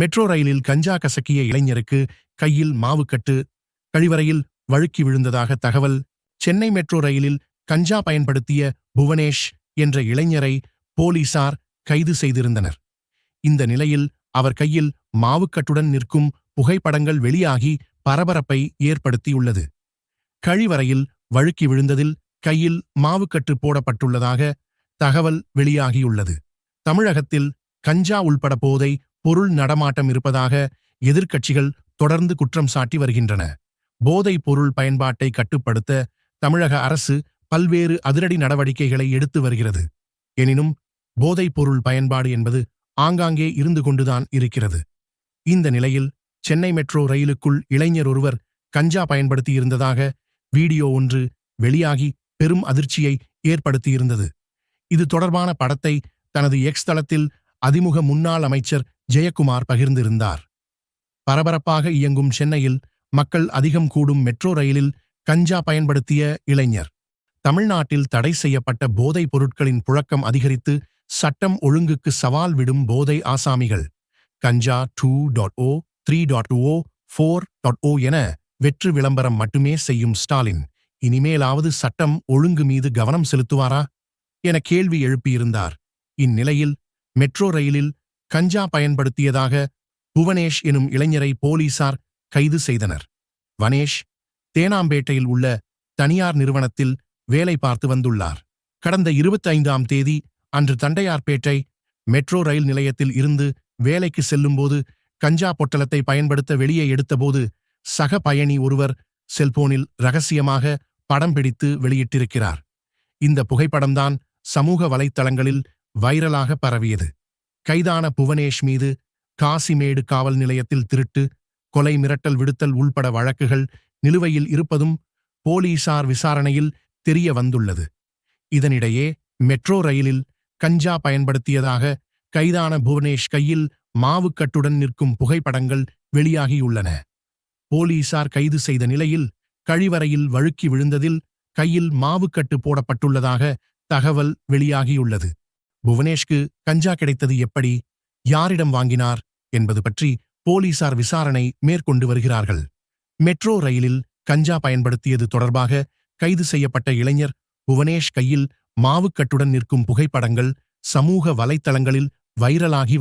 Metro ரயிலில் கஞ்சா கசக்கிய இளைஞருக்கு கையில் மாவுக்கட்டு கழிவறையில் வழுக்கி விழுந்ததாக தகவல் சென்னை மெட்ரோ ரயிலில் கஞ்சா பயன்படுத்திய புவனேஷ் என்ற இளைஞரை போலீசார் கைது செய்திருந்தனர். இந்த நிலையில் அவர் கையில் மாவுக்கட்டுடன் நிற்கும் புகைப்படங்கள் வெளியாகி பரபரப்பை ஏற்படுத்தியுள்ளது. கழிவறையில் வழுக்கி விழுந்ததில் கையில் மாவுக்கட்டு போடப்பட்டுள்ளதாக தகவல் வெளியாகியுள்ளது. தமிழகத்தில் கஞ்சா உள்பட போதை பொருள் நடமாட்டம் இருப்பதாக எதிர்க்கட்சிகள் தொடர்ந்து குற்றம் சாட்டி வருகின்றன. போதைப் பொருள் பயன்பாட்டை கட்டுப்படுத்த தமிழக அரசு பல்வேறு அதிரடி நடவடிக்கைகளை எடுத்து வருகிறது. எனினும் போதைப் பொருள் பயன்பாடு என்பது ஆங்காங்கே இருந்து கொண்டுதான் இருக்கிறது. இந்த நிலையில் சென்னை மெட்ரோ ரயிலுக்குள் இளைஞர் ஒருவர் கஞ்சா பயன்படுத்தியிருந்ததாக வீடியோ ஒன்று வெளியாகி பெரும் அதிர்ச்சியை ஏற்படுத்தியிருந்தது இது தொடர்பான படத்தை தனது எக்ஸ் தளத்தில் அதிமுக முன்னாள் அமைச்சர் ஜெயக்குமார் பகிர்ந்திருந்தார். பரபரப்பாக இயங்கும் சென்னையில் மக்கள் அதிகம் கூடும் மெட்ரோ ரயிலில் கஞ்சா பயன்படுத்திய இளைஞர். தமிழ்நாட்டில் தடை செய்யப்பட்ட போதைப் பொருட்களின் புழக்கம் அதிகரித்து சட்டம் ஒழுங்குக்கு சவால் விடும் போதை ஆசாமிகள். கஞ்சா two dot O three dot O four dot O என வெற்று விளம்பரம் மட்டுமே செய்யும் ஸ்டாலின் இனிமேலாவது சட்டம் ஒழுங்கு மீது கவனம் செலுத்துவாரா? என கேள்வி எழுப்பியிருந்தார். இந்நிலையில் மெட்ரோ ரயிலில் கஞ்சா பயன்படுத்தியதாக புவனேஷ் எனும் இளைஞரை போலீசார் கைது செய்தனர். வனேஷ் தேனாம்பேட்டையில் உள்ள தனியார் நிறுவனத்தில் வேலை பார்த்து வந்துள்ளார். கடந்த இருபத்தைந்தாம் தேதி அன்று தண்டையார்பேட்டை மெட்ரோ ரயில் நிலையத்தில் இருந்து வேலைக்கு செல்லும்போது கஞ்சா பொட்டலத்தை பயன்படுத்த வெளியே எடுத்தபோது சக பயணி ஒருவர் செல்போனில் ரகசியமாக படம் பிடித்து வெளியிட்டிருக்கிறார். இந்த புகைப்படம்தான் சமூக வலைத்தளங்களில் வைரலாக பரவியது. கைதான புவனேஷ் மீது காசிமேடு காவல் நிலையத்தில் திருட்டு கொலை மிரட்டல் விடுத்தல் உள்பட வழக்குகள் நிலுவையில் இருப்பதும் போலீசார் விசாரணையில் தெரிய வந்துள்ளது. இதனிடையே மெட்ரோ ரயிலில் கஞ்சா பயன்படுத்தியதாக கைதான புவனேஷ் கையில் மாவுக்கட்டுடன் நிற்கும் புகைப்படங்கள் வெளியாகியுள்ளன. போலீசார் கைது செய்த நிலையில் கழிவறையில் வழுக்கி விழுந்ததில் கையில் மாவுக்கட்டு போடப்பட்டுள்ளதாக தகவல் வெளியாகியுள்ளது. புவனேஷ்க்கு கஞ்சா கிடைத்தது எப்படி? யாரிடம் வாங்கினார்? என்பது பற்றி போலீசார் விசாரணை மேற்கொண்டு வருகிறார்கள். மெட்ரோ ரயிலில் கஞ்சா பயன்படுத்தியது தொடர்பாக கைது செய்யப்பட்ட இளைஞர் புவனேஷ் கையில் மாவுக்கட்டுடன் நிற்கும் புகைப்படங்கள் சமூக வலைத்தளங்களில் வைரலாகி